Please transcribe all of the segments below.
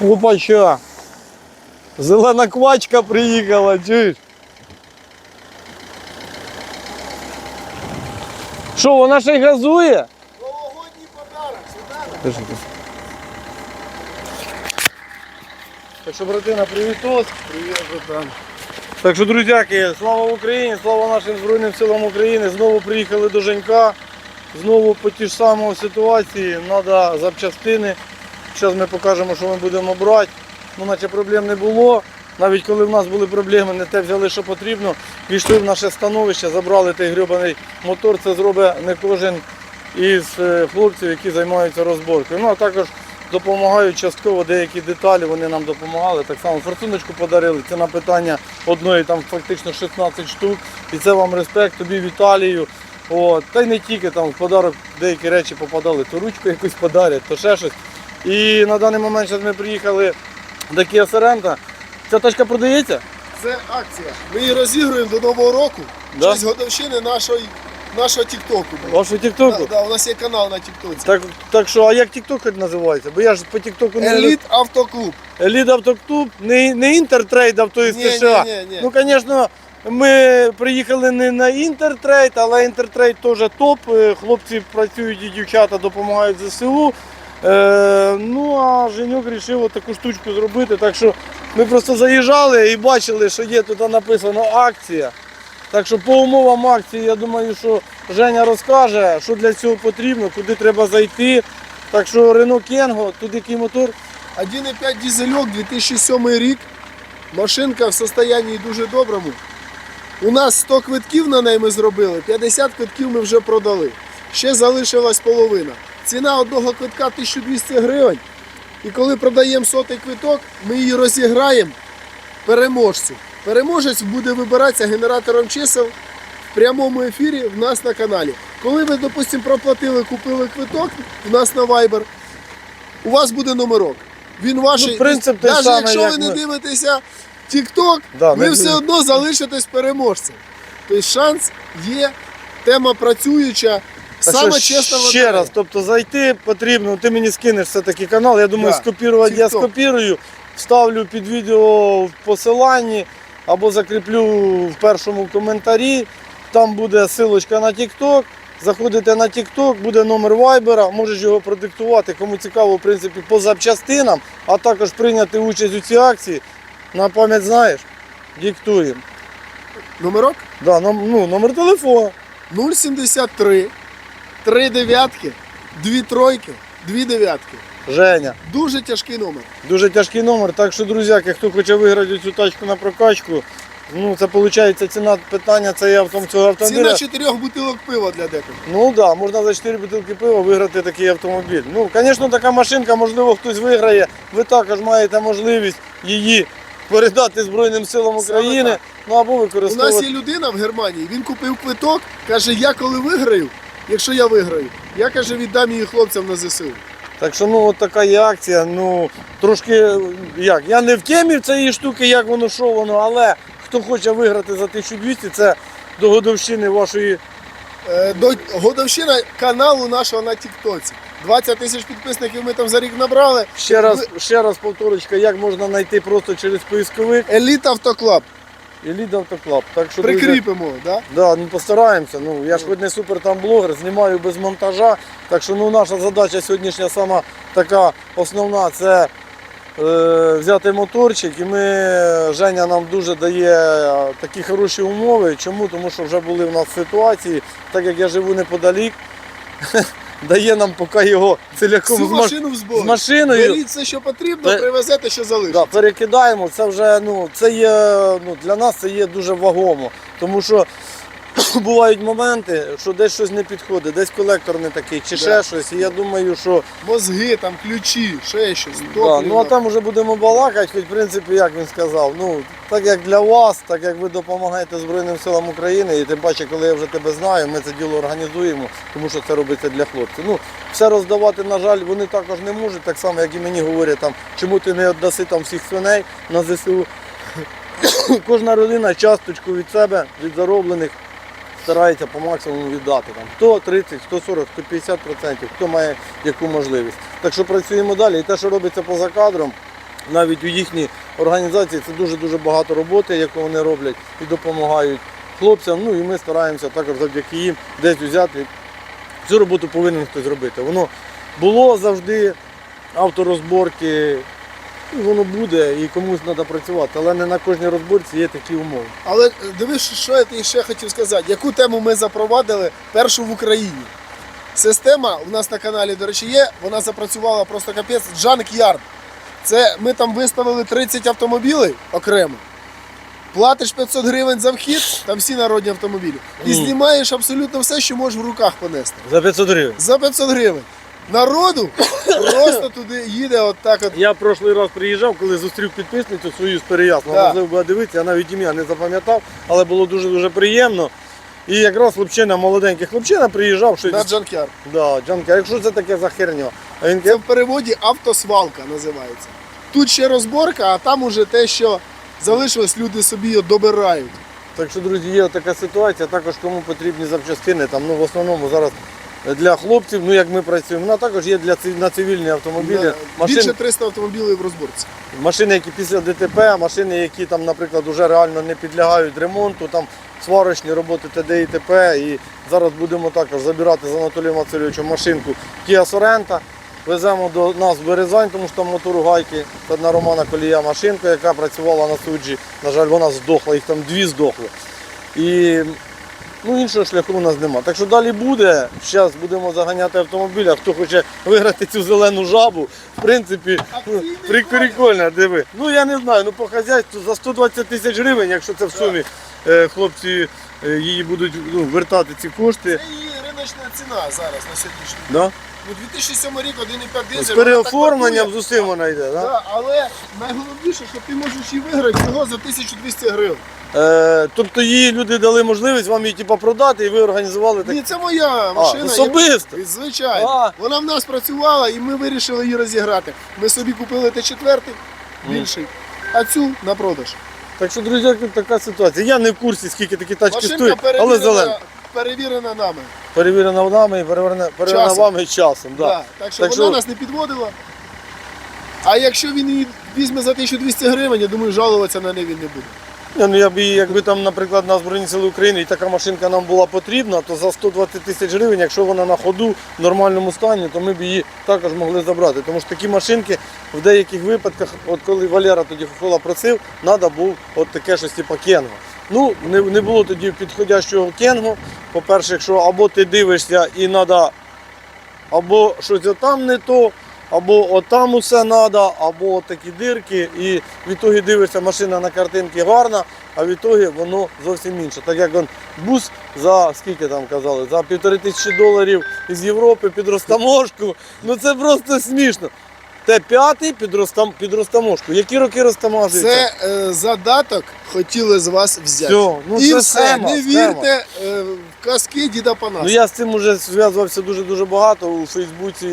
Опача. Зелена квачка приїхала, чуєш? Що, вона ще й газує? Новогодній подарок, сюди. Так що, братина, привітос. Привіт, братан. Так що, друзяки, слава Україні, слава нашим Збройним силам України. Знову приїхали до Женька. Знову по ті ж самій ситуації. Треба запчастини. Зараз ми покажемо, що ми будемо брати. Ну, наче проблем не було. Навіть коли в нас були проблеми, не те взяли, що потрібно. Пішли в наше становище, забрали той грьобаний мотор. Це зробить не кожен із е, хлопців, які займаються розборкою. Ну а також допомагають частково деякі деталі, вони нам допомагали. Так само форсуночку подарили. Це на питання одної там фактично 16 штук. І це вам респект, тобі Віталію. От. Та й не тільки там в подарок деякі речі попадали, то ручку якусь подарять, то ще щось. І на даний момент зараз ми приїхали до Kia Sorento. Ця тачка продається? Це акція. Ми її розігруємо до Нового року. Да? Честь годовщини нашої, нашого Тіктоку. Вашу Да, тіктоку? да, у нас є канал на Тіктоці. Так, так що, а як тікток називається? Бо я ж по тіктоку не Еліт Автоклуб. Еліт Автоклуб, не, не інтертрейд авто із Ні, США. ні, ні, ні. Ну, звісно, ми приїхали не на інтертрейд, але інтертрейд теж топ. Е, Хлопці працюють і дівчата допомагають ЗСУ. Е, ну а Женюк вирішив таку штучку зробити. Так що ми просто заїжджали і бачили, що є тут написано акція. Так що по умовам акції, я думаю, що Женя розкаже, що для цього потрібно, куди треба зайти. Так що Renault Кенго, тут який мотор. 1,5 дизельок, 2007 рік. Машинка в состоянні дуже доброму. У нас 100 квитків на неї ми зробили, 50 квитків ми вже продали. Ще залишилась половина. Ціна одного квитка 1200 гривень. І коли продаємо сотий квиток, ми її розіграємо переможцю. Переможець буде вибиратися генератором чисел в прямому ефірі в нас на каналі. Коли ви, допустимо, проплатили, купили квиток в нас на Viber, у вас буде номерок. Він ваш. Ну, принцип той Навіть самий, якщо як ви не ми. дивитеся TikTok, Да, ви не все одно залишитесь переможцем. Тобто шанс є, тема працююча, саме що чесна ще раз, тобто зайти потрібно, ти мені скинеш все-таки канал. Я думаю, Да, скопірувати я скопірую, вставлю під відео в посиланні або закріплю в першому коментарі. Там буде силочка на TikTok. Заходите на TikTok, буде номер Viber, можеш його продиктувати, кому цікаво, в принципі, по запчастинам, а також прийняти участь у цій акції. На пам'ять знаєш, диктуємо. Номерок Да, ну, номер телефону. 073, 3 дев'ятки, 2 тройки, 2 дев'ятки. Женя. Дуже тяжкий номер. Дуже тяжкий номер. Так що, друзяки, хто хоче виграти цю тачку на прокачку, ну це виходить ціна питання, це є автом цього автомобіля. Ціна 4 бутилок пива для декого. Ну так, да, можна за 4 бутилки пива виграти такий автомобіль. Ну, звісно, така машинка, можливо, хтось виграє. Ви також маєте можливість її передати Збройним силам України. Ну або У нас є людина в Германії, він купив квиток, каже, я коли виграю, якщо я виграю, я каже, віддам її хлопцям на ЗСУ. Так що ну от така є акція. Ну трошки як. Я не в темі цієї штуки, як воно що воно, але хто хоче виграти за 1200, це до годовщини вашої. Е, До годовщина каналу нашого на Тіктоці. 20 тисяч підписників ми там за рік набрали. Ще раз, ще раз повторочка, як можна знайти просто через поисковик Еліт Автоклаб. Еліт Автоклаб. Так що друзі, Прикріпимо, да? Да, ну постараємося. Ну я ж хоч не супер там блогер, знімаю без монтажа. Так що ну наша задача сьогоднішня сама така основна це е, взяти моторчик. І ми Женя нам дуже дає е, такі хороші умови. Чому? Тому що вже були в нас ситуації, так як я живу неподалік, дає нам поки його ціляком Всю з, маш- машину в з машиною. Беріть все, що потрібно, Пе- привезете, що Да, залишиться. перекидаємо, це вже ну, це є, ну, для нас це є дуже вагомо. Тому що бувають моменти, що десь щось не підходить, десь колектор не такий, чи ще щось. І я думаю, що Мозги, там, ключі, ще щось. да, ну а там вже будемо балакати, хоч в принципі, як він сказав, ну так як для вас, так як ви допомагаєте Збройним силам України, і тим паче, коли я вже тебе знаю, ми це діло організуємо, тому що це робиться для хлопців. Ну, все роздавати, на жаль, вони також не можуть, так само, як і мені говорять, там, чому ти не віддаси там всіх свиней на ЗСУ. Кожна родина часточку від себе, від зароблених, старається по максимуму віддати. Там, хто 30, хто 40, хто 50 хто має яку можливість. Так що працюємо далі. І те, що робиться поза кадром, навіть у їхній організації це дуже-дуже багато роботи, яку вони роблять і допомагають хлопцям. Ну і ми стараємося також завдяки їм десь взяти. Цю роботу повинен хтось робити. Воно було завжди авторозборки, і воно буде, і комусь треба працювати, але не на кожній розборці є такі умови. Але е, дивись, що я тобі ще хотів сказати. Яку тему ми запровадили першу в Україні? Система у нас на каналі, до речі, є. Вона запрацювала просто капець. Junk Yard. Це ми там виставили 30 автомобілів окремо. Платиш 500 гривень за вхід, там всі народні автомобілі. І знімаєш абсолютно все, що можеш в руках понести. За 500 гривень. За 500 гривень. Народу просто туди їде от так от. Я прошлий раз приїжджав, коли зустрів підписницю свою з Переясла. Да. Можливо, була дивитися, я навіть ім'я не запам'ятав, але було дуже-дуже приємно. І якраз хлопчина, молоденький хлопчина приїжджав, щось. На Yard. Да, Джанка, якщо це таке за херня? А він Це каже, в переводі автосвалка називається. Тут ще розборка, а там уже те, що залишилось, люди собі його добирають. так що, друзі, є така ситуація, також кому потрібні запчастини, там, ну, в основному зараз для хлопців, ну як ми працюємо, вона також є для ци- на цивільні автомобілі. Да, Більше 300 автомобілів в розборці. машини, які після ДТП, машини, які там, наприклад, вже реально не підлягають ремонту, там сварочні роботи ТД і ТП. І зараз будемо також забирати з Анатолієм Васильовичем машинку Kia Sorento. Веземо до нас в Березань, тому що там мотор у гайки. Це на Романа Колія машинка, яка працювала на суджі. На жаль, вона здохла, їх там дві здохли. І ну, іншого шляху у нас нема. Так що далі буде. Зараз будемо заганяти автомобіль, а хто хоче виграти цю зелену жабу, в принципі, ну, прикольно, диви. Ну я не знаю, ну по хазяйству за 120 тисяч гривень, якщо це в сумі е, хлопці е, її будуть ну, вертати ці кошти. Це її риночна ціна зараз на сьогоднішній день. Да? Ну, 2007 рік 1,5 З переоформленням з усім вона йде. Да? Да, але найголовніше, що ти можеш її виграти всього за 1200 гривень. Е, тобто їй люди дали можливість вам її типу, продати і ви організували так. Ні, це моя машина. особисто? Я- Звичайно. А. Вона в нас працювала і ми вирішили її розіграти. Ми собі купили Т4 більший, а цю на продаж. Так що, друзі, така ситуація. Я не в курсі, скільки такі тачки стоять, але зелена. Перевірена, нами. Перевірена нами і перевірена, перевірена Часом. вами часом. Да. Да. Так що Так вона що- нас не підводила. А якщо він її візьме за 1200 гривень, я думаю, жалуватися на неї він не буде. Ну я б якби там, наприклад, на Збройні Сили України і така машинка нам була потрібна, то за 120 тисяч гривень, якщо вона на ходу в нормальному стані, то ми б її також могли забрати. Тому що такі машинки в деяких випадках, от коли Валера тоді Хохола просив, треба був от таке щось типу кенго. Ну, не, не було тоді підходящого кенго. По-перше, якщо або ти дивишся і треба або щось там не то, або отам усе треба, або от такі дирки. І відтоді дивишся, машина на картинці гарна, а відтоді воно зовсім інше. Так як он бус за скільки там казали, за півтори тисячі доларів із Європи під розтаможку. Ну це просто смішно. Т5 під, розтам, під розтаможку. Які роки розтаможуються? Це е, задаток хотіли з вас взяти. Все, ну І це все, схема, не вірте е, в казки діда Панаса. Ну я з цим вже зв'язувався дуже-дуже багато. У Фейсбуці,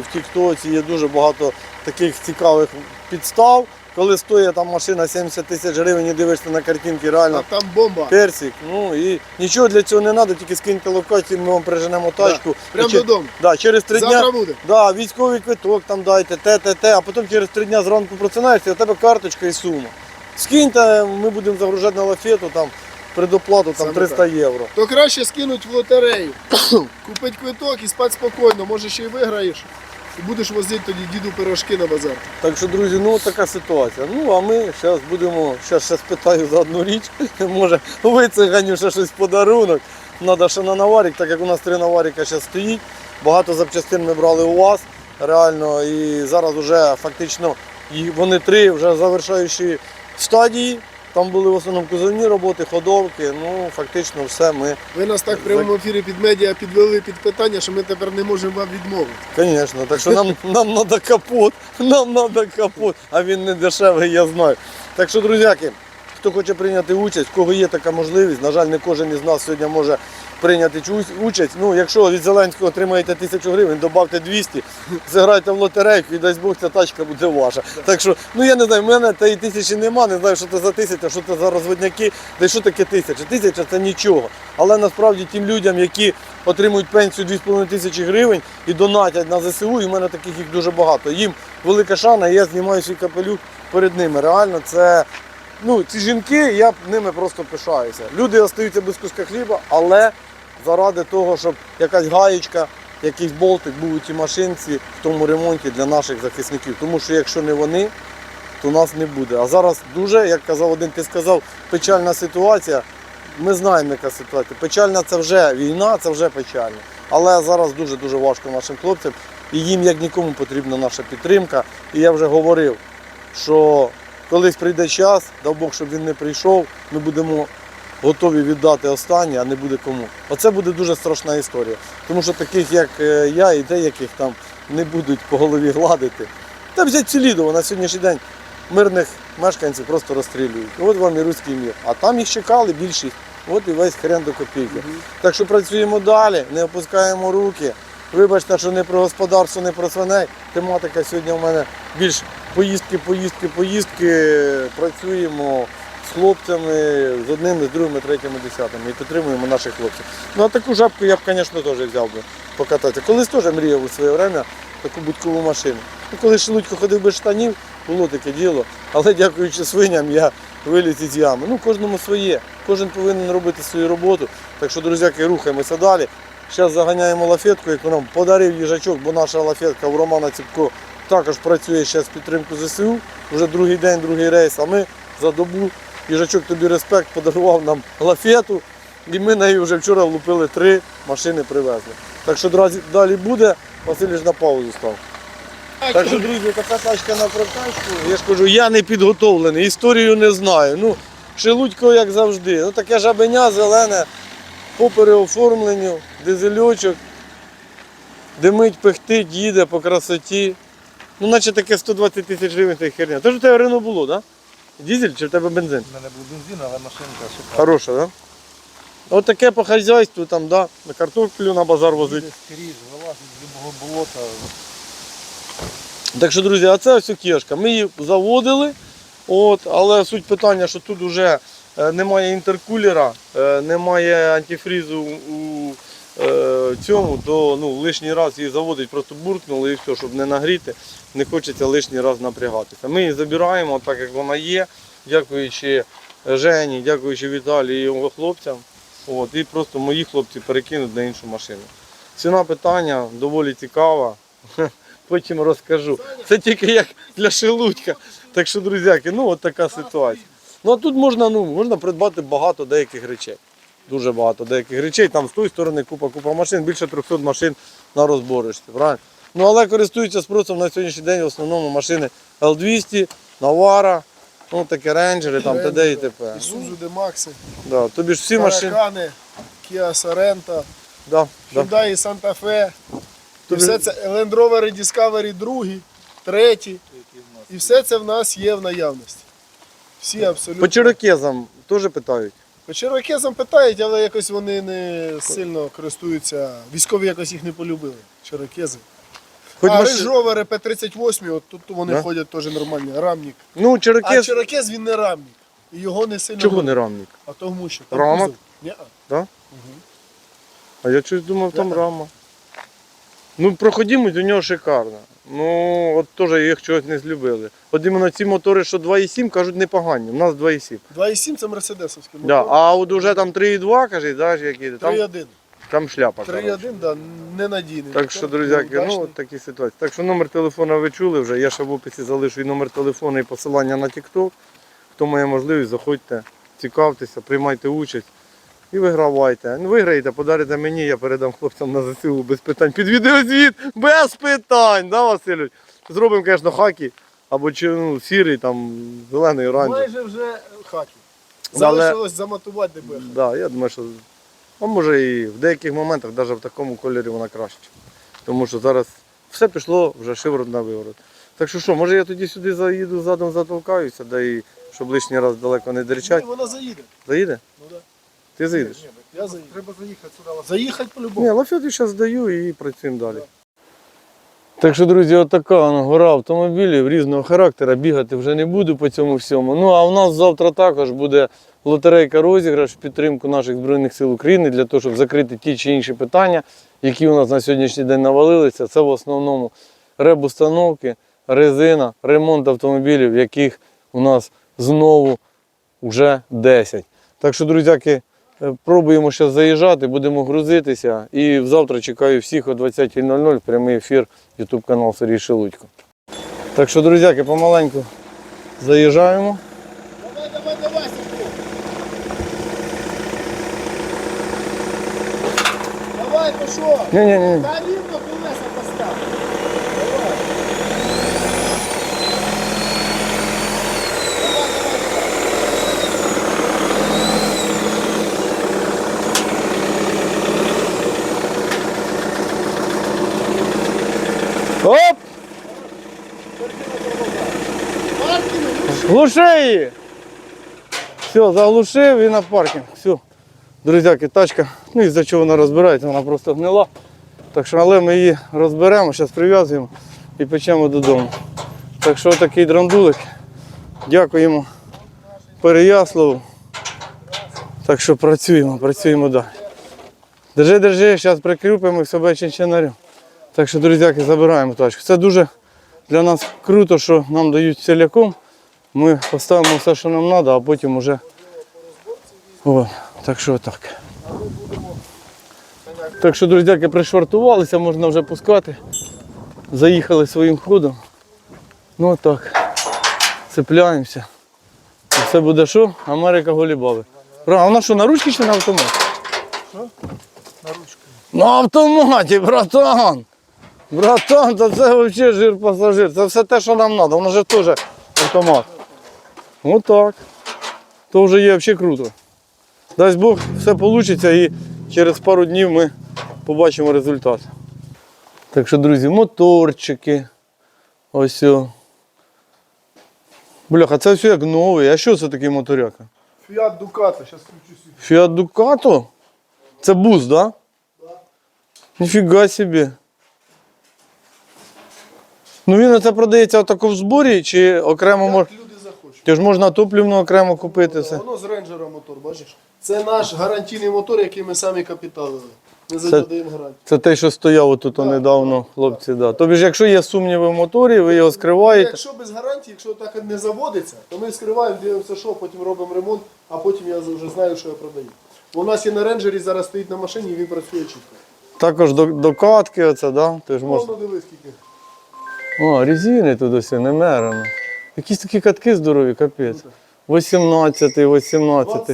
в Тіктоці є дуже багато таких цікавих підстав. Коли стоїть там машина 70 тисяч гривень і дивишся на картинки, реально А там бомба. персик. Ну і нічого для цього не треба, тільки скиньте локацію, ми вам приженемо тачку. Прямо І чи- додому. Да, через три Завтра дня буде. да, військовий квиток там дайте, те, те, те, а потім через три дня зранку просинаєшся, і у тебе карточка і сума. Скиньте, ми будемо загружати на лафету, там предоплату там Саме 300 євро. То краще скинуть в лотерею. Купить квиток і спати спокійно, може ще й виграєш. І будеш возити тоді діду пирожки на базар. Так що, друзі, ну така ситуація. Ну а ми зараз будемо, зараз ще спитаю за одну річ. Може вициганю ще щось в подарунок. Треба ще на наварік, так як у нас три наваріка ще стоїть. Багато запчастин ми брали у вас. Реально, і зараз вже фактично вони три вже завершаючі стадії. Там були в основному кузовні роботи, ходовки. Ну, фактично все ми, Ви нас так в прямому ефірі під медіа підвели під питання, що ми тепер не можемо вам відмовити. звісно. Так що нам, нам треба капот, нам треба капот, а він не дешевий, я знаю. Так що, друзяки, хто хоче прийняти участь, в кого є така можливість, на жаль, не кожен із нас сьогодні може прийняти участь. Ну, якщо від Зеленського отримаєте тисячу гривень, додавте 200, зіграйте в лотерейку і дасть Бог, ця тачка буде ваша. Так що, ну я не знаю, в мене тієї тисячі нема, не знаю, що це за тисяча, що це за розводняки, да й що таке тисяча. Тисяча це нічого. Але насправді тим людям, які отримують пенсію 2,5 тисячі гривень і донатять на ЗСУ, і в мене таких їх дуже багато. Їм велика шана, і я знімаю свій капелюх перед ними. Реально, це ну, ці жінки, я ними просто пишаюся. Люди остаються без куска хліба, але заради того, щоб якась гаєчка, якийсь болтик був у тій машинці в тому ремонті для наших захисників. Тому що якщо не вони, то нас не буде. А зараз дуже, як казав один, ти сказав, печальна ситуація. Ми знаємо, яка ситуація. Печальна це вже війна, це вже печально. Але зараз дуже-дуже важко нашим хлопцям. І їм як нікому потрібна наша підтримка. І я вже говорив, що колись прийде час, дав Бог, щоб він не прийшов, ми будемо готові віддати останнє, а не буде кому. Оце буде дуже страшна історія. Тому що таких, як е, я, і деяких там не будуть по голові гладити. Та взять Селідово на сьогоднішній день мирних мешканців просто розстрілюють. От вам і руський мір. А там їх чекали більшість. От і весь хрен до копійки. Так що працюємо далі, не опускаємо руки. Вибачте, що не про господарство, не про свиней. Тематика сьогодні у мене більш поїздки, поїздки, поїздки. Працюємо з хлопцями, з одними, з другими, третіми, десятими і підтримуємо наших хлопців. Ну а таку жабку я б, звісно, теж взяв би покататися. Колись теж мріяв у своє время таку будькову машину. Ну, коли Шелудько ходив без штанів, було таке діло. Але дякуючи свиням, я виліз із ями. Ну, кожному своє. Кожен повинен робити свою роботу. Так що, друзяки, рухаємося далі. Зараз заганяємо лафетку, яку нам подарив їжачок, бо наша лафетка у Романа Ціпко також працює зараз підтримку ЗСУ. Вже другий день, другий рейс. А ми за добу їжачок тобі респект подарував нам лафету. І ми нею вже вчора влупили три машини привезли. Так що далі буде, Василь ж на паузу став. Так що, друзі, така тачка на прокачку. Я ж кажу, я не підготовлений, історію не знаю. Ну, Шелудько, як завжди. Ну, таке жабеня зелене по переоформленню, дизельочок, димить, пихтить, їде по красоті. Ну, наче таке 120 тисяч гривень та херня. Тож у тебе Рено було, так? Да? Дізель чи в тебе бензин? У мене був бензин, але машинка шикарна. Хороша, так? Да? От таке по хазяйству, там, да, на картоплю на базар возить. Їде скрізь, вилазить з любого болота. Так що, друзі, а це ось кішка. Ми її заводили, от, але суть питання, що тут вже е, немає інтеркулера, е, немає антифрізу у цьому, то ну, лишній раз її заводить, просто буркнули і все, щоб не нагріти, не хочеться лишній раз напрягатися. Ми її забираємо так, як вона є, дякуючи Жені, дякуючи Віталію і його хлопцям. От, і просто мої хлопці перекинуть на іншу машину. Ціна питання доволі цікава. Потім розкажу. Це тільки як для шелудька. Так що, друзяки, ну от така ситуація. Ну а тут можна, ну, можна придбати багато деяких речей. Дуже багато деяких речей. Там з тої сторони купа купа машин, більше 300 машин на розборочці. Правильно? Ну але користуються спросом на сьогоднішній день в основному машини L200, Navara, ну таке рейнджери, там т.д. і т.п. Isuzu D-Max, Да, тобі ж всі машини. Таракани, Kia Sorento, Да. Hyundai Santa Fe. І все це Land Rover Discovery 2, 3. І все це в нас є в наявності. Всі абсолютно. По чирокезам теж питають. Червакезам питають, але якось вони не сильно користуються. Військові якось їх не полюбили. Червакези. Хоч а маш... Рейндж-Ровери П-38, от тут вони Да? ходять теж нормальні. Рамник. Ну, А чирокез. Він не рамник. І його не сильно. Чого не рамник? А тому що. там Рамок? кузов. Ні-а. А я щось думав, там Да. рама. Ну, проходимость у нього шикарна. Ну, от теж їх чогось не злюбили. От іменно ці мотори, що 2,7, кажуть, непогані. У нас 2,7. 2,7 це мерседесовський Да. А от уже там 3,2, каже, да, які, там, 3,1. там шляпа. коротше. 3,1, да, ненадійний. Так мотор, що, друзяки, ну неудачний. от такі ситуації. Так що номер телефона ви чули вже. Я ще в описі залишу і номер телефону, і посилання на TikTok. Хто має можливість, заходьте, цікавтеся, приймайте участь і вигравайте. Ну, виграєте, подарите мені, я передам хлопцям на ЗСУ без питань. Під відеозвіт, без питань, да, Васильович? Зробимо, звісно, хаки або чи, ну, сірий, там, зелений, оранжевий. Майже вже хаки. Але- Залишилось замотувати ДБХ. Да, я думаю, що а може і в деяких моментах навіть в такому кольорі вона краще. Тому що зараз все пішло вже шиворот на виворот. Так що що, може я тоді сюди заїду, задом затолкаюся, да і щоб лишній раз далеко не Ні, дерчать. вона заїде. Заїде? Ну, да. Ти заїдеш? Я заїду. Треба заїхати сюди. Заїхати по-любому. лафет я зараз здаю і працюємо далі. Так що, друзі, отака вона гора автомобілів різного характеру. Бігати вже не буду по цьому всьому. Ну а у нас завтра також буде лотерейка розіграш в підтримку наших Збройних сил України для того, щоб закрити ті чи інші питання, які у нас на сьогоднішній день навалилися. Це в основному ребустановки, резина, ремонт автомобілів, яких у нас знову вже 10. Так що, друзяки, Пробуємо зараз заїжджати, будемо грузитися. І завтра чекаю всіх о 20.00 прямий ефір YouTube канал Сергій Шелудько. Так що, друзяки, помаленьку заїжджаємо. Давай, давай, давай, Сергій. Давай, пішов. Ні-ні-ні. Та рівно колеса постав. Давай. Давай, давай, давай. Оп! Паркіну, ну що? Глуши її! Все, заглушив і на паркінг. Все. Друзяки, тачка, ну і за чого вона розбирається, вона просто гнила. Так що, але ми її розберемо, зараз прив'язуємо і печемо додому. Так що такий драндулик. Дякуємо Переяславу. Так що працюємо, працюємо далі. Держи, держи, зараз прикріпимо себе чинчинарю. Так що, друзяки, забираємо тачку. Це дуже для нас круто, що нам дають ціляком. Ми поставимо все, що нам треба, а потім вже. О, так що так. Так що, друзяки, пришвартувалися, можна вже пускати. Заїхали своїм ходом. Ну так. Цепляємося. І все буде що? Америка голібави. Бра, а вона що, на ручки чи на автомат? На ручку. На автоматі, братан! Братан, та це взагалі жир пасажир. Це все те, що нам треба. Воно ж теж автомат. Отак. То вже є взагалі круто. Дасть Бог, все вийде і через пару днів ми побачимо результат. Так що, друзі, моторчики. Ось. о. Бляха, це все як новий. А що це такий моторяка? Фіат Дуката, зараз включусь. Фіат Дукато? Це бус, да? Ніфіга собі. Ну він оце продається отако в зборі чи окремо мож... Ти ж можна топливну окремо купити все. Воно з рейнджера мотор, бачиш? Це наш гарантійний мотор, який ми самі капіталили. Ми за нього гарантію. Це те, що стояло тут недавно, хлопці. Да. Тобі ж, якщо є сумніви в моторі, ви його скриваєте. Якщо без гарантії, якщо так не заводиться, то ми скриваємо, дивимося, що, потім робимо ремонт, а потім я вже знаю, що я продаю. У нас є на рейнджері, зараз стоїть на машині і він працює чітко. Також до, докатки, оце, да? Ти ж можеш. Повно дивись, скільки. О, резини тут ось немерено. Якісь такі катки здорові, капець. 18, 18. 20,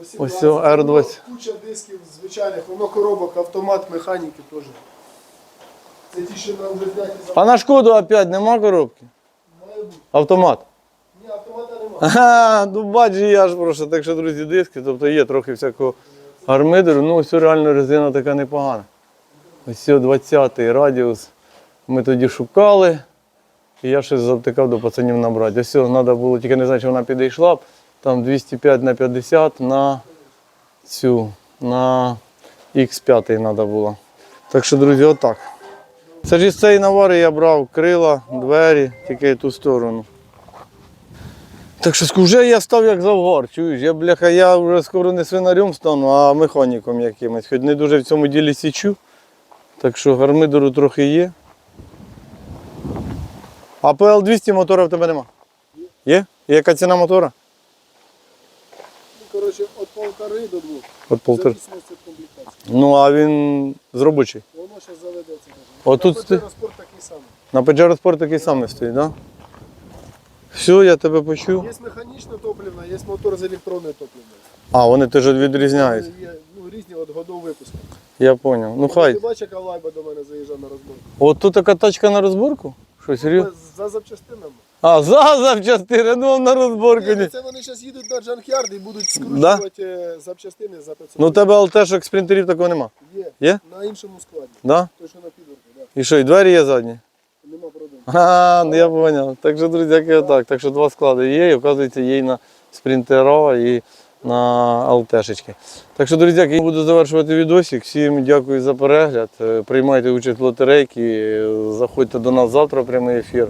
18, Ось о, R20. Воно Куча дисків звичайних, воно коробок, автомат, механіки теж. Це ті, що нам вже зняті А на шкоду опять нема коробки? має бути. Автомат. Ні, автомата немає. Ага, ну бач же я ж просто. Так що, друзі, диски, тобто є трохи всякого армидеру. Ну, ось реально резина така непогана. Ось 20-й радіус. Ми тоді шукали. І я щось завтикав до пацанів набрати. Ось треба було, тільки не знаю, чи вона підійшла б. Там 205 на 50 на цю, на X5 треба було. Так що, друзі, отак. Це ж із цієї навари я брав крила, двері, тільки ту сторону. Так що вже я став як завгар, чуєш, я бляха, я вже скоро не свинарем стану, а механіком якимось. Хоч не дуже в цьому ділі січу. Так що гармидеру трохи є. А ПЛ-200 мотора в тебе нема? Є? Яка ціна мотора? Ну, коротше, від полтори до двох. От полтора. Зависимості від комплектації. Ну а він з робочий. Воно зараз заведеться. Отут На Pajero Sport такий самий. На Pajero Sport такий самий стоїть, так? Да? Все, я тебе почув. Є механічне топливна, є мотор з електронною топливною. А, вони теж відрізняються. Є ну, різні від годов випуску. Я зрозумів. Ну Ти хай. бачиш, яка лайба до мене заїжджає на розборку? От тут така тачка на розборку? Що, серйозно? За запчастинами. А, за запчастини, ну на розборку. Ні, Ні. це вони зараз їдуть на джанкярд і будуть скручувати е, запчастини за 500 Ну у тебе алтешок спринтерів такого нема. Є. Є? На іншому складі. Да? Той, що на підвірку, да. І що, і двері є задні? Нема проблем. А, ну я понял. Так що, друзі, як і так. Так що два склади є, і оказується, є і на спринтера, і на ЛТшечки. Так що, друзі, я буду завершувати відосик. Всім дякую за перегляд. Е, Приймайте участь в лотерейці. Е, Заходьте до нас завтра в прямий ефір.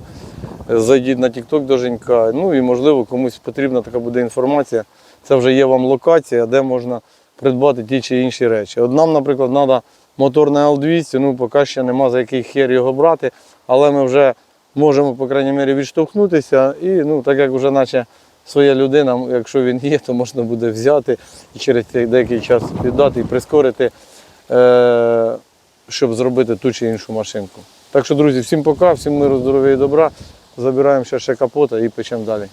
Зайдіть на TikTok до Женька. Ну і можливо комусь потрібна така буде інформація. Це вже є вам локація, де можна придбати ті чи інші речі. От нам, наприклад, треба мотор на L200, ну поки ще нема за який хер його брати, але ми вже можемо, по крайній мірі, відштовхнутися. І ну, так як вже наче своя людина, якщо він є, то можна буде взяти і через деякий час віддати і прискорити, е- щоб зробити ту чи іншу машинку. Так що, друзі, всім пока, всім миру, здоров'я і добра. Забираємо ще ще капота і печемо далі.